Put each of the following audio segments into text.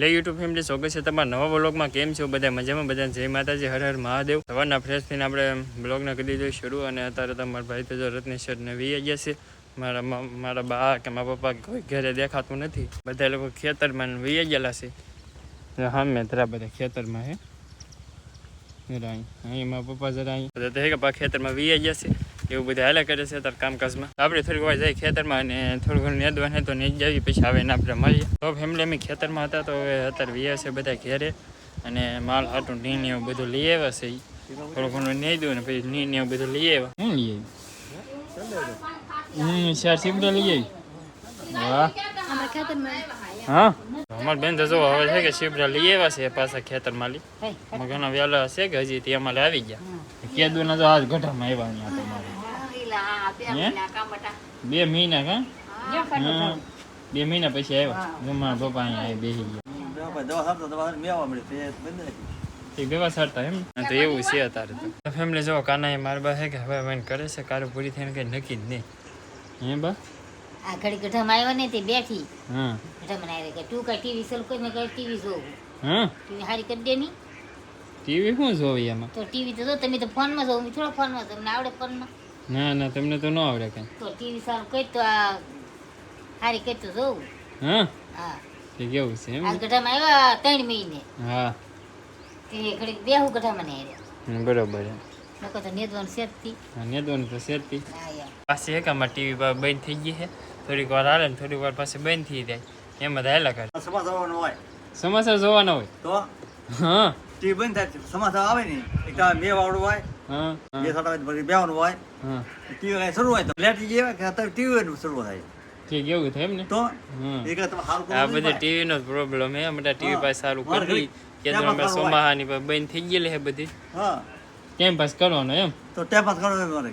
Hello YouTube family, સ્વાગત છે તમારા નવા બ્લોગમાં કેમ છો બધા? મજામાં બધા? જય માતાજી, હર હર મહાદેવ. સવારના ફ્રેશ થઈને આપણે બ્લોગને કરી દીધું શરૂ. અને અત્યારે તમારા ભાઈ તો જો રત્નેશ્વર નવી ગયા છે. મારા મારા બા કે મારા પપ્પા કોઈ ઘરે દેખાતું નથી. બધા લોકો ખેતરમાં વી ગયેલા છે. હા, મેં તરા બધા ખેતરમાં હે. અહીં મારા પપ્પા જરા અહીં. બધા તો હે કે પા ખેતરમાં વી ગયા છે. એવું બધું હાલ્યા કરે છે અત્યારે કામકાજમાં. આપણે થોડીક વાર જાય ખેતરમાં અને થોડું ઘણું નેદવા ને તો નેજ જાવી પછી આવે ને આપણે મળીએ. તો ફેમિલી અમે ખેતરમાં હતા તો હવે અત્યારે વીએ છે બધા ઘેરે અને માલ હાટું નીન એવું બધું લઈ આવ્યા છે. થોડું ઘણું નહીં દઉં ને પછી નીન એવું બધું લઈ આવ્યા. શું લઈ આવી હમ ચાર સીપડા લઈ આવી વાહ. અમારા હા અમાર બેન તો જો હવે છે કે શિબરા લઈ આવ્યા છે પાછા ખેતર માલી ઘણા વહેલા છે કે હજી તે અમારે આવી ગયા. કેદુના તો આજ ગઢામાં આવ્યા હે? બે મહિના કા? હા. બે મહિના પછી આવ્યા. મારા પપ્પા અહીંયા આવી બેસી ગયા. વ્યવહાર સરતા એમ? તો એવું છે અત્યારે તો. ફેમિલી જો કાના એ મારા બા છે કે હવે મને કરે છે કારો પૂરી થઈને કઈ નક્કી જ નહીં. હે બા? આ ઘડી ગઢામાં આવ્યો ને તે બેઠી. હા. ગઢામાં કે તું કઈ ટીવી સલ કોઈ મેં કઈ ટીવી જોવું. હા? ટીવી હારી કરી દે ની. ટીવી શું જોવી એમાં? તો ટીવી તો તમે તો ફોનમાં જોવો મેં થોડો ફોનમાં તમને આવડે ફોનમાં ના ના તમને તો ન આવડે કઈ. તો ટીવી સારું કઈ તો આ હારી કઈ તો જોવું હા? હા. તે કેવું છે એમ? આજ ગઢામાં આવ્યા ત્રણ મહિને. હા. તે ઘડી બેહું ગઢામાં ને હમ, બરોબર છે નકો તો નેદવાનું હા તો હા પાછી એક આમાં ટીવી બંધ થઈ ગઈ છે. થોડીક વાર હાલે ને થોડીક વાર પાછી બંધ થઈ જાય. એમાં હાલા કરે. સમાચાર આવવાનો હોય. સમાચાર જોવાના હોય? તો? હા. ટીવી બંધ થાય. સમાચાર આવે ને. એક બે વાળું હોય હા બે હા, સાડા પછી બેવાનું હોય. ટીવી કઈ શરૂ હોય તો લેટ જેવા કે અત્યારે ટીવી શરૂ થાય. ઠીક એવું થાય એમ ને? તો હમ. એ કે તમે સારું આ બધી ટીવી નો પ્રોબ્લેમ હે બધા ટીવી. પાસે સારું કરી કે હોય. સોમાહાની પર બંધ થઈ ગયેલી હે બધી. હા. ટાઈમ પાસ કરવાનો એમ? તો ટેપ પાસ કરવો હોય મારે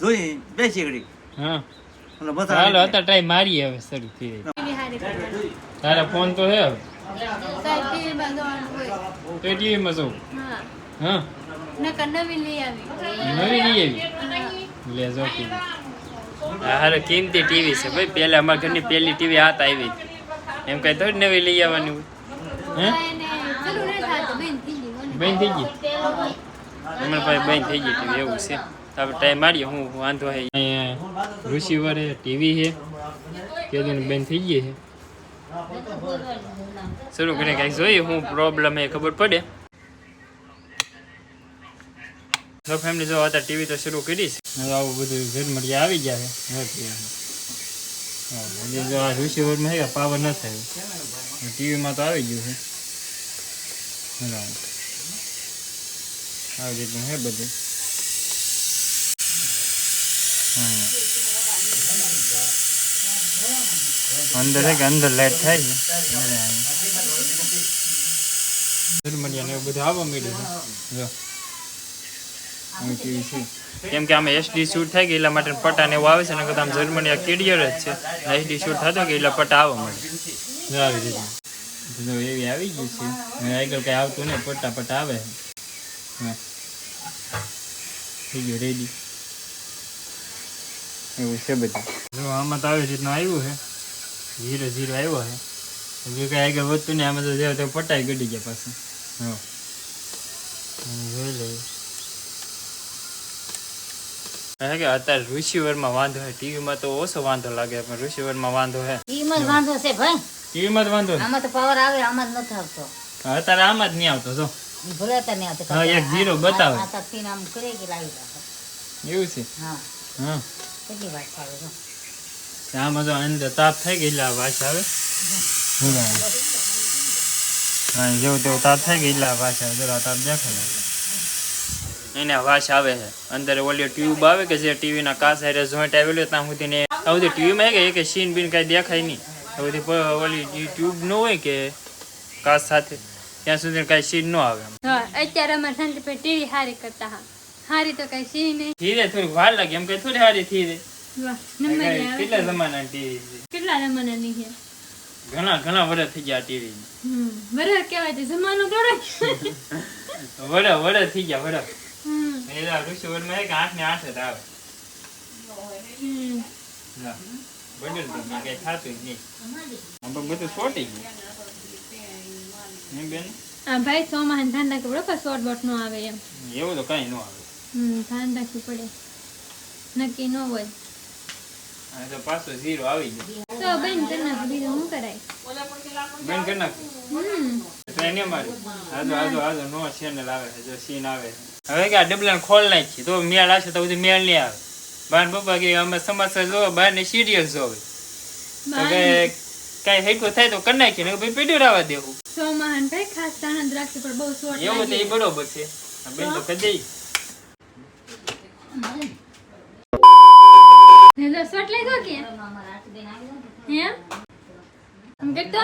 જોઈ બેસી ઘડી. હા. હાલો અત્યારે ટ્રાય મારી હવે શરૂ થઈ તારા ફોન તો હે હવે. તો ટીવીમાં જોઉં હા. નવી લઈ આવી. લે જો ટીવી હારે કિંમતી ટીવી છે. ભાઈ પહેલા અમારા ઘરની પહેલી ટીવી હાથ આવી. હતી. એમ કઈ થોડી નવી લઈ આવવાની હોય. હે? બંધ થઈ ગઈ હમણાં પાસે બંધ થઈ ગઈ ટીવી એવું છે. આપણે ટાઈમ મારીએ હું વાંધો હે. અહીંયા ઋષિવર હે ટીવી હે કે બંધ થઈ ગઈ છે. શરૂ કરીને કાંઈક જોઈએ હું પ્રોબ્લેમ એ ખબર પડે. તો ફેમિલી જો અત્યારે ટીવી તો શરૂ કરી છે. હવે આવું બધું ઘરમળિયા આવી ગયા છે. TV. જો આ ઋષિવરમાં હે પાવર ન થાય. ટીવીમાં તો આવી ગયું છે. બરાબર. આવી રીતનું હે બધું. હા. અંદર કે અંદર લાઈટ થાય છે. ને એવું બધું આવવા મળ્યું છે. કેમ કે આમાં એસડી શૂટ થાય કે એટલા માટે પટ્ટા ને એવું આવે છે ને કદાચ આમ જર્મની આ ક્લિયર જ છે. એસડી શૂટ થતો કે એટલા પટ્ટા આવવા મળે જો આવી રીતે. જો એવી આવી ગઈ છે. આગળ કઈ આવતું નહીં પટ્ટા પટ્ટા આવે. હા. થઈ ગયો રેડી એવું છે બધું. જો આમાં તો આવી રીતનું આવ્યું છે. ઝીરો ઝીરો આવ્યો છે. હજી કાંઈ આગળ વધતું નહીં આમાં તો જેવો તો પટાઈ ગડી ગયા પાછું. હા. જોઈ લઈએ. કે અત્યારે ઋષિવરમાં વાંધો હે ટીવીમાં તો ઓછો વાંધો લાગે પણ ઋષિવરમાં વાંધો હે ટીવીમાં જ વાંધો છે ભાઈ. ટીવીમાં જ વાંધો આમાં તો પાવર આવે આમાં જ નથી આવતો. અત્યારે આમાં જ નહીં આવતો જો. ભલે તને આવતો હા, એક zero બતાવે. આ તકતીને આમ કરે કે લાવી રાખે એવું છે? હા. હા. કેટલી વાત આવે જો આમાં જો અંદર તાપ થઈ ગઈ એટલે આ વાસ આવે હા જેવું તેવું તાપ થઈ ગઈ એટલે આ વાસ આવે જરા તાપ દેખાય એને વાસ આવે છે અંદર ઓલી ટ્યુબ આવે કે જે ટીવીના કાચ હારે જોઈન્ટ આવેલું હોય ત્યાં સુધી ને આ બધી ટ્યુબમાં કે કે સીન બીન કાંઈ દેખાય નહીં આ બધી પ- ઓલી ટ્યુબ ન હોય કે કાચ સાથે ત્યાં સુધી કાંઈ સીન ન આવે હા અત્યારે અમારે શાંતિભાઈ ટીવી હારી કરતા હા હારી તો કઈ સી નહીં. ધીરે થોડીક વાર લાગે એમ કે થોડી હારી ધીરે વાહ કેટલા જમાના ટીવી કેટલા જમાનાની છે? ઘણા ઘણા વર્ષ થઈ ગયા ટીવી બરાબર કહેવાય જમાનો થોડો વડા વડે થઈ ગયા હમ. એલા ઋષિ વરમાં એક આઠ ને આઠ જ આવે. બદલ તો કઈ થતું જ નહીં. આમ તો બધું છોટી ગયું. બેન આ ભાઈ સોમાં ધંધા કે શોર્ટ બોટ નો આવે એમ. એવું તો કઈ નો આવે. હમ ધ્યાન રાખવું પડે. નક્કી ન હોય. અને તો પાછો ઝીરો આવી ગયો. તો બેન કરી નાખ બીજું શું કરાય? બેન કરી નાખ. હમ. તો એને મારી હાજો હાજો હાજો નો ચેનલ આવે છે જો સીન આવે. હવે કે આ ડબલાને ખોલ નાખી. તો મેળ આવશે તો બધી મેળ નહીં આવે. બાર પપ્પા કે અમે સમાચાર જોવા બારની સિરિયલ જોવે હવે કઈ હેકો થાય તો કરી નાખીએ ને ભાઈ રાવા દેવું. સોમાં ભાઈ ખાસ ધ્યાન જ રાખવું બહુ શોર્ટ એવું તો એ બરોબર છે. બેન તો કરી દઈ હેલો શોર્ટ લાગ્યો કે? અમારા હાથબેન આવી ને હે કેટલો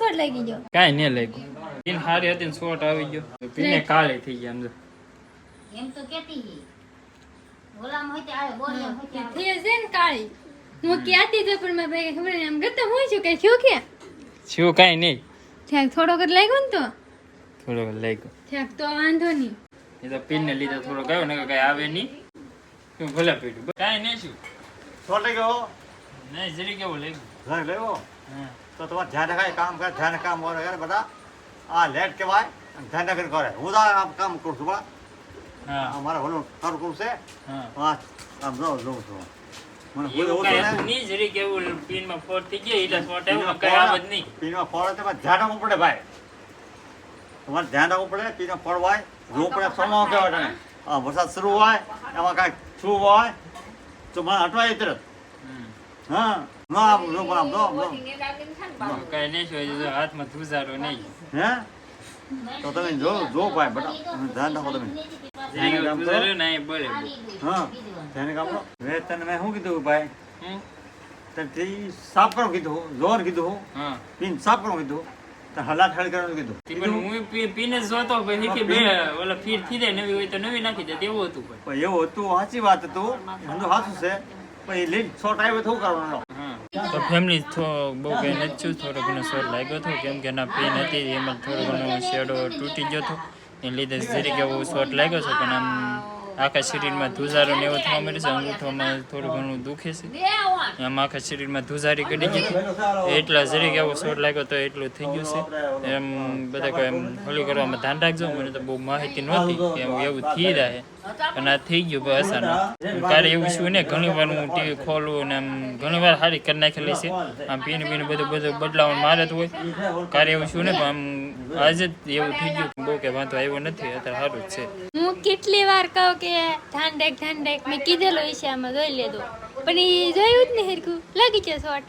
શોર્ટ લાગી ગયો? કાંઈ નહીં લાગ્યું. પીન હારી હતી ને શોર્ટ આવી ગયો. પીને કાલે થઈ ગયા સમજો એમ તો કેતી હતી. હોય તે આવે બોલે હોય તે આવે. થઈ ને કાળી. હું ક્યાંથી તો પણ મારા ભાઈ ખબર નહીં. આમ કરતા હું છું કઈ શું કે? શું કાંઈ નહીં. થોડોક જ લાગ્યો ને તો? થોડો લાગ્યો. ઠેક તો વાંધો નહીં. એ તો પીન ને લીધે થોડો ગયો ને કઈ આવે નહીં. ભલે પીડ્યું કાંઈ નહીં શું. છોટે ગયો? નહીં જરી કેવું લઈ ગયો. લેવો? તો તમારે ધ્યાન રાખે કામ કરે ધ્યાન કામ કરે બધા. આ લેટ કહેવાય અને ધ્યાન રાખીને કરે. હું તો આ કામ કરું છું બા હા. આ મારે ઓલું ખરું કરું છે. હા. આમ જો જોઉં છું મને નહીં જરી કેવું પીનમાં ફોટ થઈ ગયો એટલે કઈ નહીં. પીનમાં ફોડ તો ધ્યાન રાખવું પડે ભાઈ. તમારે ધ્યાન રાખવું પડે પીનો જોવું પડે સમો કહેવાય તને. હા વરસાદ શરૂ હોય એમાં કાંઈક છું હોય તો મને હટવાય તરત. હા ન આમ આમ તો કાંઈ નહીં હાથમાં ધુસારો નહીં. હે? તો તમે જો જો ભાઈ બટા ધ્યાન રાખો તમે. કરો. હા ધ્યાન કરો હવે તને મેં શું કીધું ભાઈ? તને સાફ કરવાનું કીધું જોર કીધું. હા. પીન સાફ કરો કીધું. હલાટ હળ કરવાનું કીધું. પણ હું પીને જોતો પછી કે બે ઓલા ફીર થઈ જાય નવી હોય તો નવી નાખી દે તેવું હતું પણ. એવું હતું સાચી વાત હતું. ધંધો સાચું છે. પણ એ લીડ શોર્ટ આવ્યો તો કરવાનો તો ફેમિલી તો બહુ કંઈ નથી થોડો ઘણો શોર્ટ લાગ્યો હતો કેમ કે એના પેન હતી એમાં થોડો ઘણો શેડો તૂટી ગયો હતો એ લીધે જરીક એવો શોર્ટ લાગ્યો છે પણ આમ આખા શરીરમાં ધુજારો ને એવું થવા મળે છે, અંગૂઠોમાં થોડું ઘણું દુખે છે. આમ આખા શરીરમાં ધુજારી ગળી ગઈ. હતી એટલા જરીક એવો શોટ લાગ્યો તો એટલું થઈ ગયું છે. એમ બધા કોઈ એમ હોલી કરવામાં ધ્યાન રાખજો, મને તો બહુ માહિતી નહોતી એમ એવું થઈ રહે અને આ થઈ ગયું બસ આસાના કારે એવું શું ને ઘણી વાર હું ટીવી ખોલું ને આમ ઘણી વાર સારી કરી નાખેલી છે. આમ પીને પીને બધું બધું બદલાવાનું મારે હોય. કારે એવું શું ને આમ આજે જ એવું થઈ ગયું. બહુ કે વાંધો આવ્યો નથી, અત્યારે સારું જ છે. હું કેટલી વાર કહું કે ધ્યાન રાખ મેં કીધેલું છે આમાં જોઈ લેજો. પણ એ જોયું જ નહીં હરખું. લાગી છે શોર્ટ.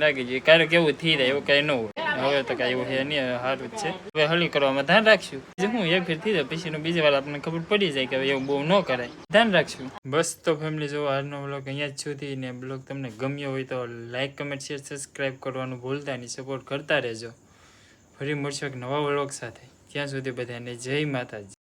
લાગી જાય ક્યારેક એવું થઈ જાય એવું કઈ ન હોય. હવે તો કઈ એવું છે નહીં સારું જ છે. હવે હળી કરવામાં ધ્યાન રાખશું. જે હું એક ફેર થઈ જાય પછી બીજી વાર આપણને ખબર પડી જાય કે હવે એવું બહુ ન કરાય. ધ્યાન રાખશું. બસ તો ફેમિલી જો આજનો બ્લોગ અહીંયા જ સુધી ને બ્લોગ તમને ગમ્યો હોય તો લાઈક કમેન્ટ શેર સબસ્ક્રાઈબ કરવાનું ભૂલતા નહીં. સપોર્ટ કરતા રહેજો. ફરી મળશું એક નવા બ્લોગ સાથે. ત્યાં સુધી બધાને જય માતાજી.